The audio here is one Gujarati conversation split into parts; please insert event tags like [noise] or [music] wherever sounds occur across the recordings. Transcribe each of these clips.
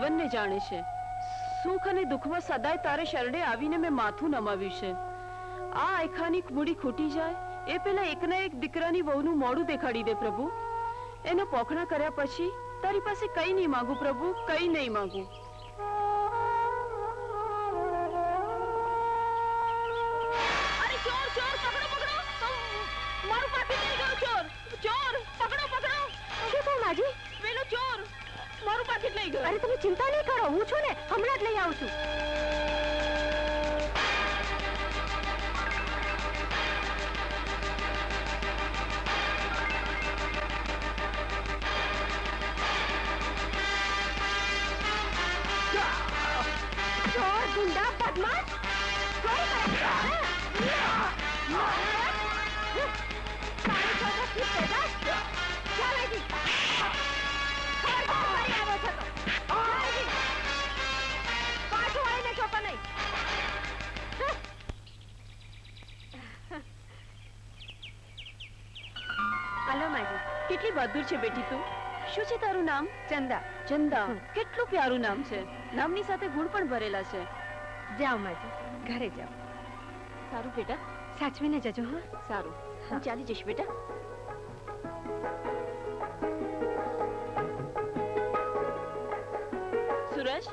જીવનને જાણે છે. સુખ અને દુઃખમાં સદાય તારે શરણે આવીને મેં માથું નમાવ્યું છે. આ આયખાની મૂડી ખૂટી જાય, એ પેલા એકના એક દીકરાની વહુનું મોડું દેખાડી દે પ્રભુ. એનો પોખણા કર્યા પછી તારી પાસે કઈ નહીં માંગુ પ્રભુ, કઈ નહીં માંગુ. હમણાં જ લઈ આવું છું. કેટલી બહાદુર છે બેટી તું? શું છે તારું નામ? ચંદા. ચંદા. કેટલું પ્યારું નામ છે? નામની સાથે ગુણ પણ ભરેલા છે. જાઓ માજી. ઘરે જાઓ. સારું બેટા. સાચવીને જજો હા? સારું. હા. ચાલી જઈશ બેટા. સુરજ?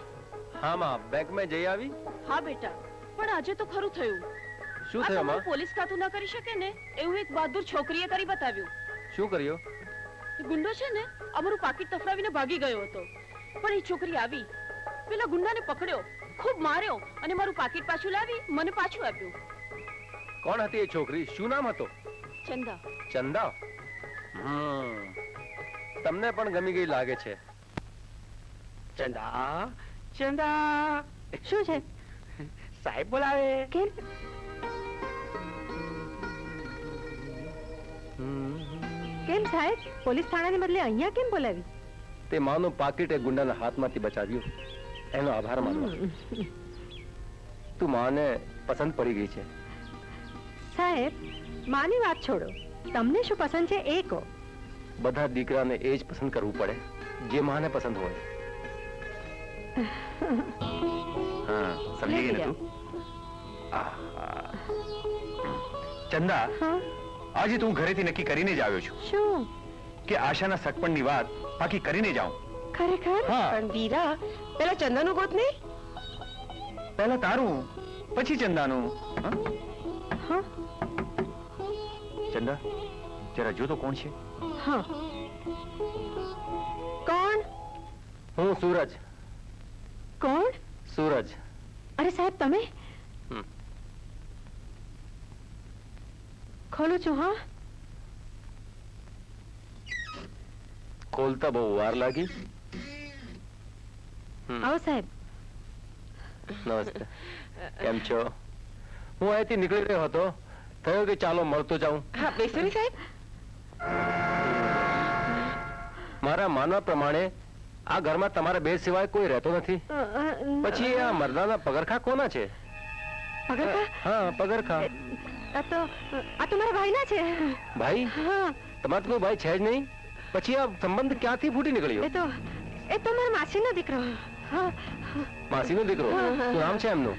હા માં. બેંકમાં જઈ આવી. હા બેટા. પણ આજે તો ખરું થયું. શું આ થયું તમારું માં? પોલીસ ખાતું ના કરી શકે ને? એવું એક બહાદુર છોકરીએ કરી બતાવ્યું. શું કર્યું? ગુંડો છે ને અમારું પાકીટ તફડાવીને ભાગી ગયો હતો. પણ એ છોકરી આવી. પેલા ગુંડાને પકડ્યો ખૂબ માર્યો અને મારું પાકીટ પાછું લાવી મને પાછું આપ્યું. કોણ હતી એ છોકરી? શું નામ હતો? ચંદા. ચંદા? તમને પણ ગમી ગઈ લાગે છે. ચંદા ચંદા. શું છે? સાહેબ બોલાવે. કેમ? કેમ સાહેબ? પોલીસ થાણાને બદલે અહીંયા કેમ બોલાવી? તે માનું પાકીટ એ ગુંડાના હાથમાંથી બચાવ્યું. એનો આભાર માનવા. તું માને પસંદ પડી ગઈ છે. સાહેબ માની વાત છોડો. તમને શું પસંદ છે એ કહો. બધા દીકરાને એ જ પસંદ કરવું પડે જે માને પસંદ હોય. હા સમજી ગઈ ને તું? આહા. ચંદા હા? આજે તું ઘરેથી નક્કી કરીને જ આવ્યો છું શું? કે આશાના સગપણની વાત બાકી કરીને જાઉં ખરેખર? હા. પણ વીરા પેલા ચંદાનું ગોત ને? પહેલા તારું પછી ચંદાનું. હા? હા. ચંદા જરા જો તો કોણ છે? હા. કોણ? હું સૂરજ. કોણ? સૂરજ. અરે સાહેબ તમે? ખોલું છું હા? ખોલતા બહુ વાર લાગી. આવો સાહેબ. નમસ્તે. કેમ છો? હું અહીંથી નીકળી રહ્યો હતો. થયો કે ચાલો મળતો જાઉં. હા બેસો ને સાહેબ. મારા માનવા પ્રમાણે આ ઘરમાં તમારા બે સિવાય કોઈ રહેતો નથી. પછી આ મરદાના પગરખા કોના છે? પગરખા? હા પગરખા. આ તો આ તો મારા ભાઈના છે. ભાઈ? હા. તમારે તો કોઈ ભાઈ છે જ નહીં. પછી આ સંબંધ ક્યાંથી ફૂટી એ તો એ તો મારા માસીનો દીકરો. હા. માસીનો દીકરો. શું નામ છે એમનું?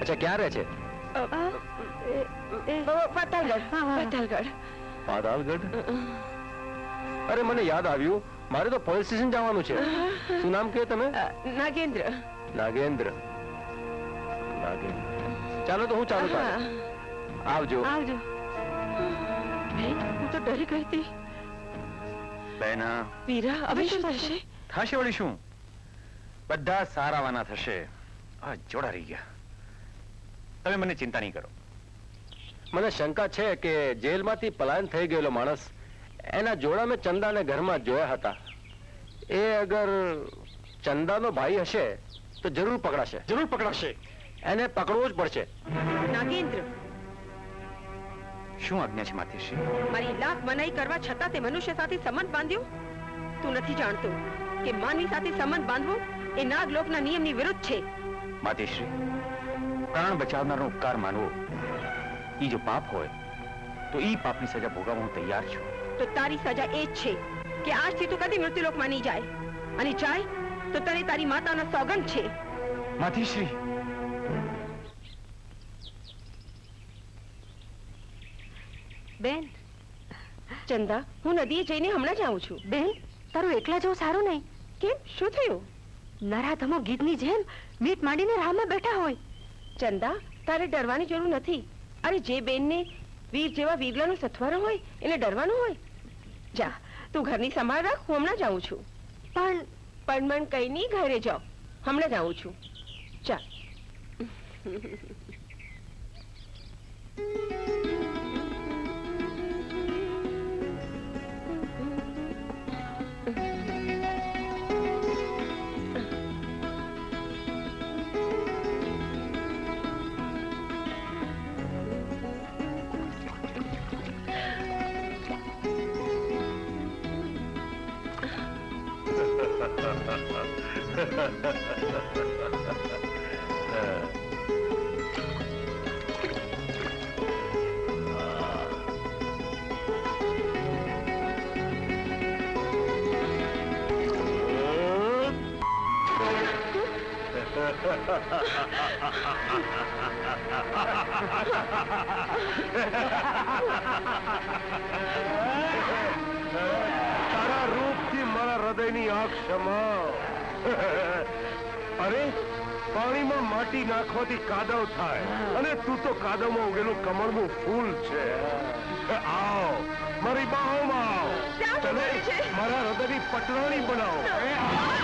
અચ્છા ક્યાં રહે છે? પાતાલગઢ. પાતાલગઢ. પાતાલગઢ? અરે મને યાદ આવ્યું. મારે તો પોલીસ સ્ટેશન જવાનું છે. શું નામ કહ્યું તમે? નાગેન્દ્ર. નાગેન્દ્ર. નાગેન્દ્ર ચાલો તો હું ચાલુ કરું આવજો. આવજો. બેન હું તો ડરી ગઈ હતી. બેના વીરા હવે શું થશે? થશે વળી શું? બધા સારાવાના થશે. આ જોડા રહી ગયા. તમે મને ચિંતા નહીં કરો. મને શંકા છે કે જેલમાંથી પલાયન થઈ ગયેલો માણસ એના જોડા મેં ચંદાને ઘરમાં જોયા હતા. એ અગર ચંદાનો ભાઈ હશે તો જરૂર પકડાશે. જરૂર પકડાશે. એને પકડવો જ પડશે. નાગેન્દ્ર શું આજ્ઞા છે? માતેશ્રી મારી લાખ મનાઈ કરવા છતાં તે મનુષ્ય સાથે સંબંધ બાંધ્યો? તું નથી જાણતો કે માનવી સાથે સંબંધ બાંધવો એ નાગલોકના નિયમની વિરુદ્ધ છે. માતેશ્રી પ્રાણ બચાવનારનો ઉપકાર માનવો. એ જો પાપ હોય તો એ પાપની સજા ભોગવવા હું તૈયાર છું. તો તારી સજા એ જ છે કે આજથી તું કદી મૃત્યુલોકમાં નહીં જાય. અને જાય તો તને તારી માતાનો સોગંદ છે. માધીશ્રી બેન. ચંદા હું નદીએ જઈને હમણાં જ આવું છું. બેન? તારું એકલા જવું સારું નહીં. કેમ? શું થયું? નરાધમો ગીતની જેમ મીટ માંડીને રાહમાં બેઠા હોય. ચંદા તારે ડરવાની જરૂર નથી. અરે જે બેનને વીર જેવા વીરલાનો સથવારો હોય એને ડરવાનું હોય. જા તું ઘરની સંભાળ રાખ હું હમણાં જ આવું છું. પણ પણ મન કઈ નહીં ઘરે જાઓ. હમણાં જ આવું છું. ચાલ [laughs] તારા રૂપથી મારા હૃદયની આંખ ક્ષમા અરે પાણીમાં માટી નાખવાથી કાદવ થાય. અને તું તો કાદવમાં ઉગેલું કમળનું ફૂલ છે. આવ મારી બાહોમાં આવ. છે? મારા હૃદયની પટરાણી બનાવો.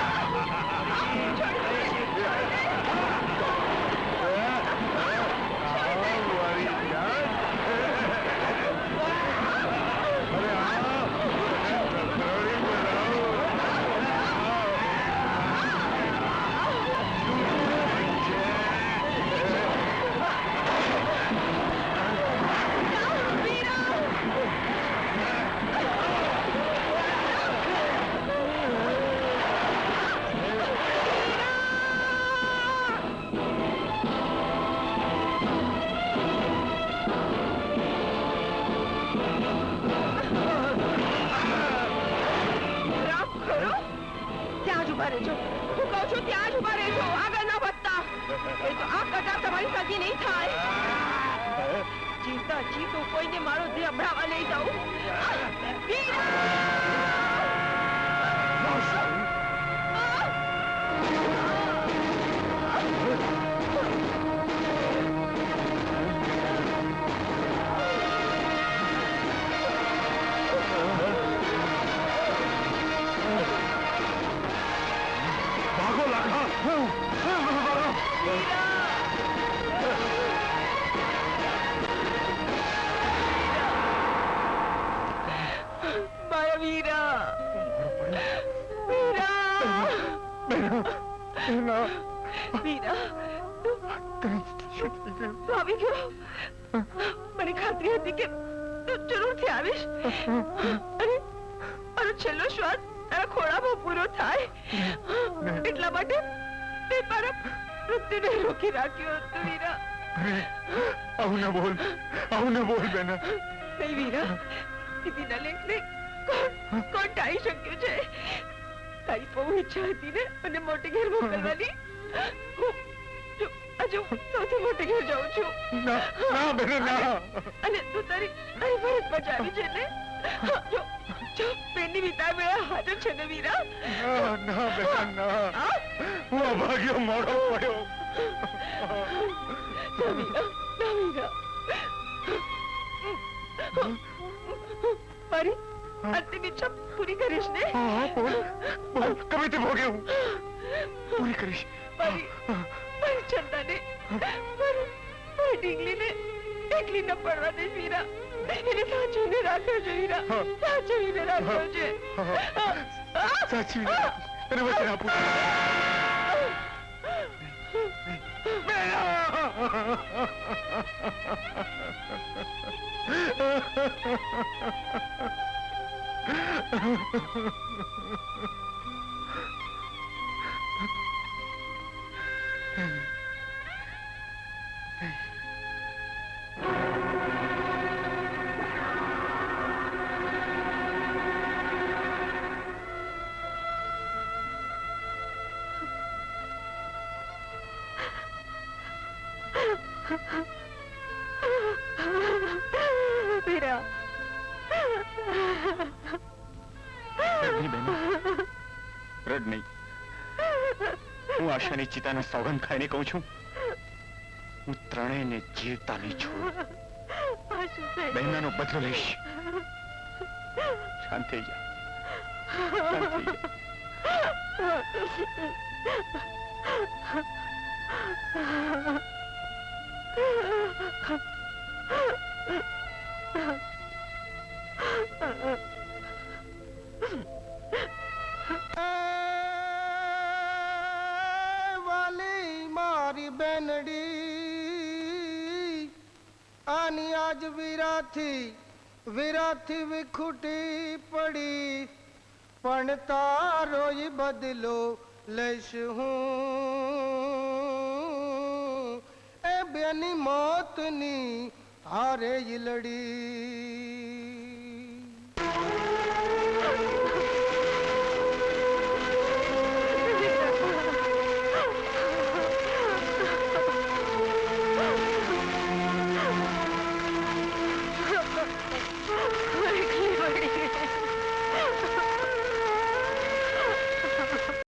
ઊભા હું કહું છું, ત્યાં જ ઊભા રહેજો. આગળ ના વધતા. એ તો આ કટાર તમારી સાથે નહીં થાય. જીવતા જીવતું કોઈને મારો દેહ અભડાવા લઈ જાઉં. વીરા તું આવી ગયો મને ખાતરી હતી કે તું જરૂરથી આવીશ. અને મારો છેલ્લો શ્વાસ તારા ખોળામાં પૂરો થાય. એટલા માટે તે મારા મૃત્યુને રોકી રાખ્યો હતો વીરા આવું ના બોલ. આવું ના બોલ બેના. નહીં વીરા દીદીના લેખને કોણ કોણ ટાળી શક્યું છે? તારી બહુ ઈચ્છા હતી ને મને મોટી ઘેર મોકલવાની. હજુ સૌથી મોટી ઘેર જાઉં છું. ના ના બેના ના. અને તું તારી તારી ભરત બચાવી છે ને? જો જો બેનની વિતા વેળા હાજર છે ને વીરા? ના ના બેના ના. હું અભાગ્યો મોડો પડ્યો. ના વીરા ના વીરા. આજની ઈચ્છા પૂરી કરીશ ને હા બોલ બોલ ગમે તે ભોગે હું પૂરી કરીશ મારી મારી ચંદાને મારી મારી ડીંગલીને એકલી ન પડવા દે વીરા એને સાચવીને રાખજો વીરા સાચવીને રાખજો સાચવીને એને વચન આપું મેરા Ha ha ha. નહીં બેન. રડ નહીં હું આશાની ચિતાને સોગંદ ખાઈને કહું છું, હું ત્રણેયને જીવતા નહીં થઈ બહેનાનો બદલો લઈશ. શાંત જા. શાંત જા. મારી બેનડી, આની આજ વીરાથી વીરાથી વિખૂટી પડી. પણ તારો બદલો લઈશ હું. એ બેની મોતની હારે લડી.